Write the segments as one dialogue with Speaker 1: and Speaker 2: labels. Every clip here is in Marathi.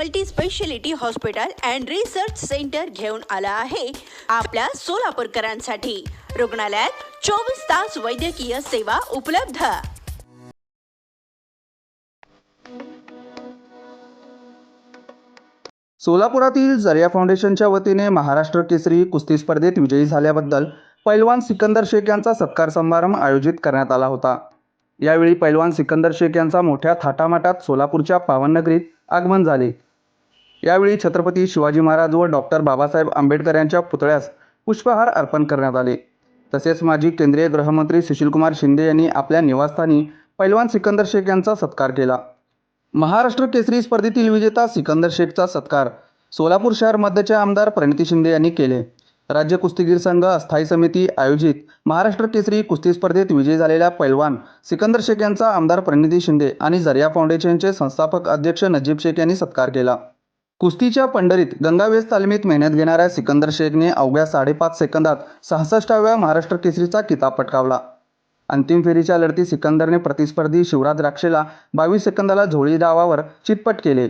Speaker 1: Multi speciality hospital and research centre घेऊन आला आहे आपल्या सोलापूरकरांसाठी. रुग्णालयात चोवीस तास वैद्यकीय सेवा उपलब्ध.
Speaker 2: सोलापुरातील जरिया फाउंडेशनच्या वतीने महाराष्ट्र केसरी कुस्ती स्पर्धेत विजयी झाल्याबद्दल पैलवान सिकंदर शेख यांचा सत्कार समारंभ आयोजित करण्यात आला होता. यावेळी पैलवान सिकंदर शेख यांचा मोठ्या थाटामाटात सोलापूरच्या पावननगरीत आगमन झाले. यावेळी छत्रपती शिवाजी महाराज व डॉक्टर बाबासाहेब आंबेडकर यांच्या पुतळ्यास पुष्पहार अर्पण करण्यात आले. तसेच माजी केंद्रीय गृहमंत्री सुशीलकुमार शिंदे यांनी आपल्या निवासस्थानी पैलवान सिकंदर शेख यांचा सत्कार केला. महाराष्ट्र केसरी स्पर्धेतील विजेता सिकंदर शेखचा सत्कार सोलापूर शहर मध्यचे आमदार प्रणिती शिंदे यांनी केले. राज्य कुस्तीगीर संघ अस्थायी समिती आयोजित महाराष्ट्र केसरी कुस्ती स्पर्धेत विजयी झालेल्या पैलवान सिकंदर शेख यांचा आमदार प्रणिती शिंदे आणि जरिया फाउंडेशनचे संस्थापक अध्यक्ष नजीब शेख यांनी सत्कार केला. कुस्तीच्या पंढरीत गंगावेस तालमीत मेहनत घेणाऱ्या सिकंदर शेखने अवघ्या साडेपाच सेकंदात सहासष्टाव्या महाराष्ट्र केसरीचा किताब पटकावला. अंतिम फेरीच्या लढतीत सिकंदरने प्रतिस्पर्धी शिवराज द्राक्षेला बावीस सेकंदाला झोळी डावावर चितपट केले.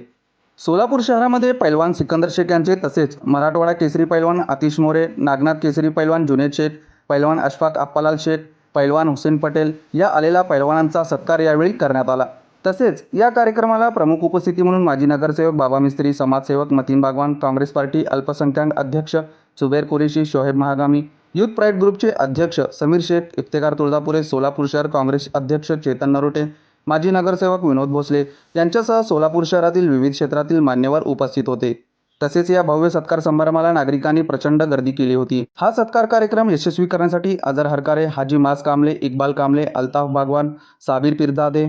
Speaker 2: सोलापूर शहरामध्ये पैलवान सिकंदर शेख यांचे तसेच मराठवाडा केसरी पैलवान आतिश मोरे नागनाथ केसरी पैलवान जुनेद शेख पैलवान अशफाक अप्पालाल शेख पैलवान हुसेन पटेल या आलेल्या पैलवानांचा सत्कार यावेळी करण्यात आला. तसेच या कार्यक्रमाला प्रमुख उपस्थिती म्हणून माजी नगरसेवक बाबा मिस्त्री समाजसेवक मतीन बागवान काँग्रेस पार्टी अल्पसंख्याक अध्यक्ष सुबेर कुरेशी शोहेब महागामी युथ प्राईड ग्रुपचे अध्यक्ष समीर शेख इफ्तेकार तुळजापुरे सोलापूर शहर काँग्रेस अध्यक्ष चेतन नरोटे माजी नगरसेवक विनोद भोसले यांच्यासह सोलापूर शहरातील विविध क्षेत्रातील मान्यवर उपस्थित होते. तसेच या भव्य सत्कार समारंभाला नागरिकांनी प्रचंड गर्दी केली होती. हा सत्कार कार्यक्रम यशस्वी करण्यासाठी अजर हरकारे हाजी मास कामले इक्बाल कामले अल्ताफ बागवान साबीर पिरदादे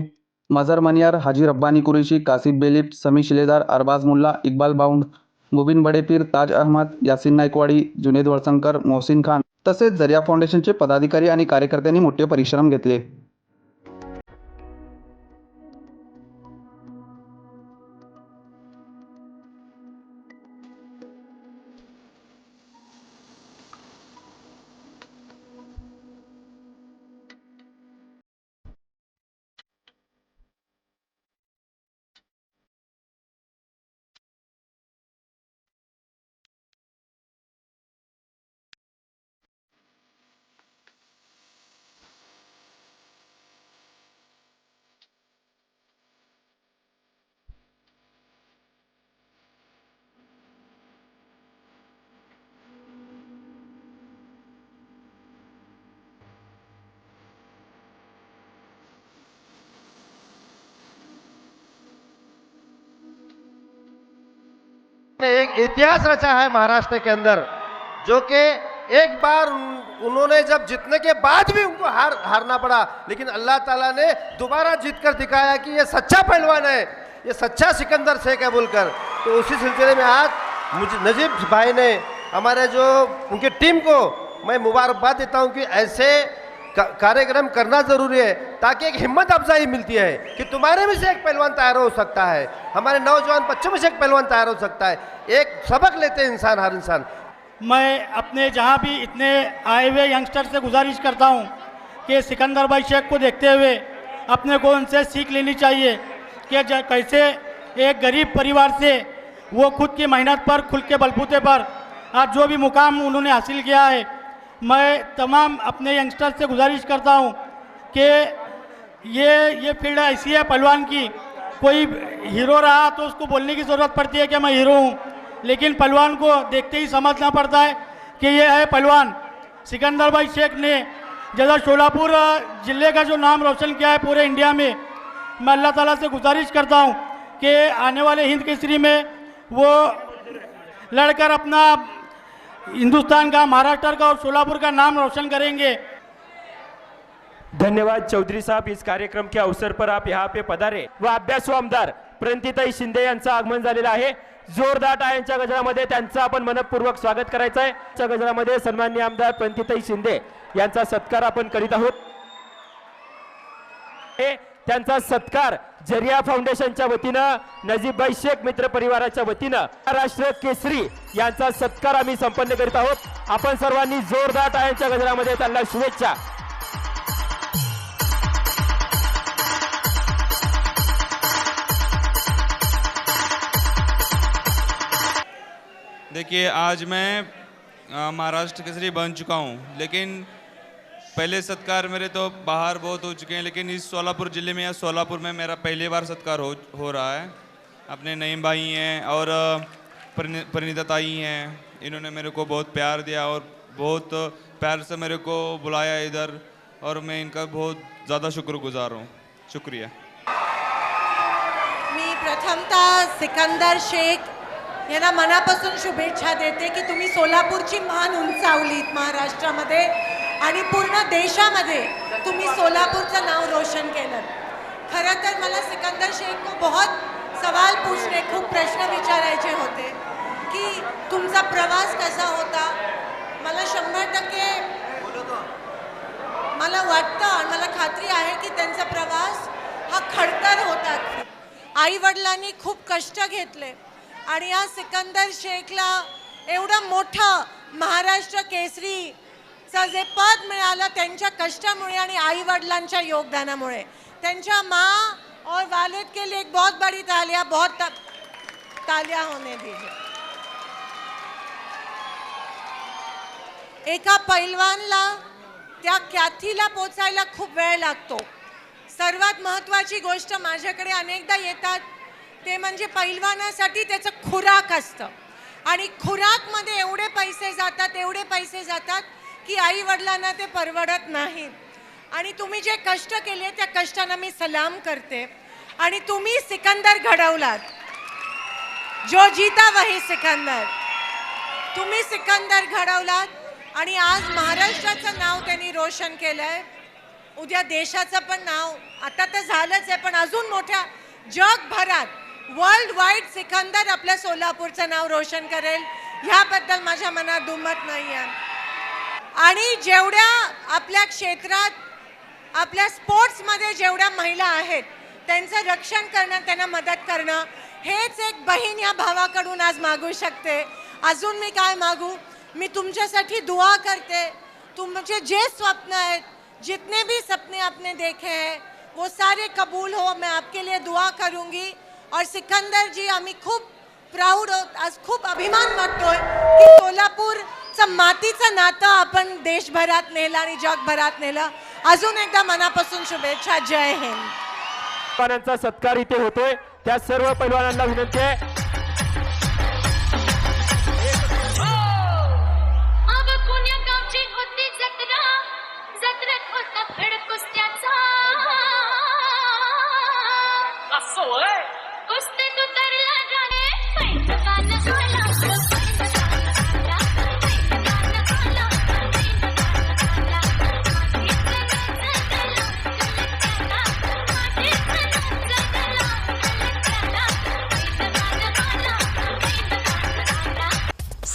Speaker 2: मजर मनियार हाजी रब्बानी कुरेशी कासिफ बेलिप समी शिलेदार अरबाज मुल्ला इक्बाल बाउंड मुबीन बडेपीर ताज अहमद यासिन नायकवाडी जुनेद वळसंकर मोहसिन खान तसेच जरिया फाउंडेशनचे पदाधिकारी आणि कार्यकर्त्यांनी मोठे परिश्रम घेतले.
Speaker 3: ने एक इतिहास रचा है महाराष्ट्र के अंदर, जो कि एक बार उन्होंने जब जीतने के बाद भी उनको हार, हारना पड़ा, लेकिन अल्लाह ताला ने दोबारा जीत कर दिखाया कि ये सच्चा पहलवान है, ये सच्चा सिकंदर शेख है बोलकर। तो उसी सिलसिले में आज मुझे, नजीब भाई ने हमारे जो, उनकी टीम को मैं मुबारकबाद देता हूँ कि ऐसे कार्यक्रम करना ज़रूरी है, ताकि एक हिम्मत अफजाई मिलती है कि तुम्हारे में से एक पहलवान तैयार हो सकता है, हमारे नौजवान बच्चों में से एक पहलवान तैयार हो सकता है। एक सबक लेते हैं इंसान, हर इंसान।
Speaker 4: मैं अपने जहाँ भी इतने आए हुए यंगस्टर से गुजारिश करता हूँ कि सिकंदर भाई शेख को देखते हुए अपने को उनसे सीख लेनी चाहिए कि कैसे एक गरीब परिवार से वो खुद की मेहनत पर, खुद के बलबूते पर, आज जो भी मुकाम उन्होंने हासिल किया है मैं तमाम अपने यंगस्टर से गुजारिश करता हूँ कि ये ये फ़ील्ड ऐसी है पहलवान की, कोई हीरो रहा तो उसको बोलने की ज़रूरत पड़ती है कि मैं हीरो हूँ। लेकिन पहलवान को देखते ही समझना पड़ता है कि ये है पहलवान। सिकंदर भाई शेख ने जैसा शोलापुर ज़िले का जो नाम रोशन किया है पूरे इंडिया में, मैं अल्लाह ताला से गुजारिश करता हूँ कि आने वाले हिंद केसरी में वो लड़कर अपना हिंदुस्तान का महाराष्ट्र का और सोलापुर का नाम रोशन करेंगे।
Speaker 5: धन्यवाद चौधरी साहब इस कार्यक्रम के अवसर पर आप यहाँ पे पधारे व अभ्यासू आमदार प्रणतिताई शिंदे यांचं आगमन झालेलं आहे. जोरदार टाळ्यांच्या गजरामध्ये त्यांचं आपण मनपूर्वक स्वागत करायचं आहे त्या गजरामध्ये सन्मान्य आमदार प्रणतिताई शिंदे यांचा सत्कार आपण करीत आहोत. हे त्यांचा सत्कार जरिया फाउंडेशनच्या वतीनं नजीबभाई शेख मित्र परिवाराच्या वतीनं महाराष्ट्र केसरी यांचा सत्कार आम्ही संपन्न करीत आहोत. आपण सर्वांनी जोरदार टाळ्यांच्या गजरामध्ये त्यांना शुभेच्छा.
Speaker 6: देखिए आज मैं महाराष्ट्र केसरी बन चुका हूँ लेकिन पहले सत्कार मेरे तो बाहर बहुत हो चुके हैं, लेकिन इस सोलापुर ज़िले में या सोलापुर में मेरा पहली बार सत्कार हो हो रहा है। अपने नईम भाई हैं और परिणीता ताई हैं। इन्होंने मेरे को बहुत प्यार दिया और बहुत प्यार से मेरे को बुलाया इधर और मैं इनका बहुत ज़्यादा शुक्रगुजार हूँ। शुक्रिया।
Speaker 7: मी प्रथमतः सिकंदर शेख यांना मनापासून शुभेच्छा देते कि की तुम्ही सोलापूरची मान महाराष्ट्रामध्ये आणि पूर्ण देशामध्ये तुम्ही सोलापूरचं नाव रोशन केलं. खरं तर मला सिकंदर शेख को बहुत सवाल पूछणे खूप प्रश्न विचारायचे होते की तुमचा प्रवास कसा होता? मला शंभर टक्के मला वाटतं आणि मला खात्री आहे की त्यांचा प्रवास हा खडतर होता. आई वडिलांनी खूप कष्ट घेतले आणि या सिकंदर शेखला एवढं मोठं महाराष्ट्र केसरी चं जे पद मिळालं त्यांच्या कष्टामुळे आणि आई वडिलांच्या योगदानामुळे. त्यांच्या माँ और वालिद के लिए एक बहुत बड़ी तालियां बहुत ता- तालियां होने दीजिए. एका पैलवानला त्या कॅथीला पोचायला खूप वेळ लागतो. सर्वात महत्त्वाची गोष्ट माझ्याकडे अनेकदा येतात ते म्हणजे पैलवानासाठी त्याचं खुराक असतं. आणि खुराकमध्ये एवढे पैसे जातात एवढे पैसे जातात की आई वडिलांना ते परवडत नाहीत. आणि तुम्ही जे कष्ट केले त्या कष्टांना मी सलाम करते. आणि तुम्ही सिकंदर घडवलात. जो जीता वही सिकंदर. तुम्ही सिकंदर घडवलात. आणि आज महाराष्ट्राचं नाव त्यांनी रोशन केलंय. उद्या देशाचं पण नाव. आता तर झालंच आहे पण अजून मोठ्या जगभरात वर्ल्ड वाईड सिकंदर आपल्या सोलापूरचं नाव रोशन करेल. ह्याबद्दल माझ्या मनात दुमत नाही आहे आणि जेवढ्या आपल्या क्षेत्रात आपल्या स्पोर्ट्समध्ये जेवढ्या महिला आहेत त्यांचं रक्षण करणं त्यांना मदत करणं हेच एक बहीण या भावाकडून आज मागू शकते. अजून मी काय मागू? मी तुमच्यासाठी दुआ करते. तुमचे जे स्वप्न आहेत जितने भी सपने आपने देखे हैं वो सारे कबूल हो मैं आपके लिए दुआ करूंगी. और सिकंदर जी आम्ही खूप प्राऊड आहोत आज खूप अभिमान वाटतोय की सोलापूरचं मातीचं नातं आपण देशभरात नेलं आणि जगभरात नेलं. अजून एकदा मनापासून शुभेच्छा जय हिंद.
Speaker 5: सत्कार इथे होतोय. त्या सर्व पैलवानांना विनंती आहे.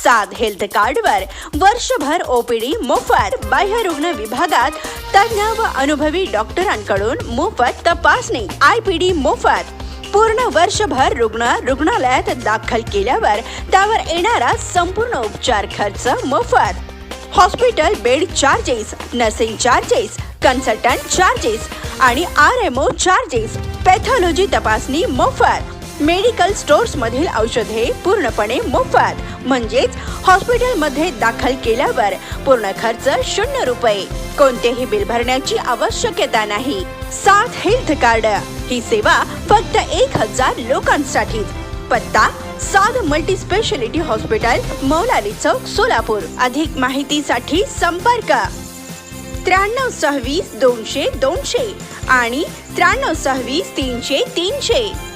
Speaker 1: सात हेल्थ कार्डवर वर्षभर ओपीडी मोफत बाह्य रुग्ण विभागात तज्ञ व अनुभवी डॉक्टरांकडून मोफत तपासणी आयपीडी मोफत. पूर्ण वर्षभर रुग्ण रुग्णालयात दाखल केल्यावर त्यावर येणारा संपूर्ण उपचार खर्च मोफत. Hospital bed charges nursing charges consultant charges आणि R M O charges pathology तपासणी मोफत. मेडिकल स्टोर्स मधील औषधे पूर्णपणे मोफत म्हणजेच हॉस्पिटलमध्ये दाखल केल्यावर पूर्ण खर्च शून्य रुपये. कोणतेही बिल भरण्याची आवश्यकता नाही. सात हेल्थ कार्ड. ही सेवा फक्त एक हजार लोकांसाठी पत्ता Sadh multi speciality hospital Moulali चौक सोलापूर. अधिक माहितीसाठी संपर्क. त्र्याण्णव सव्वीस दोनशे दोनशे आणि त्र्याण्णव सव्वीस तीनशे तीनशे.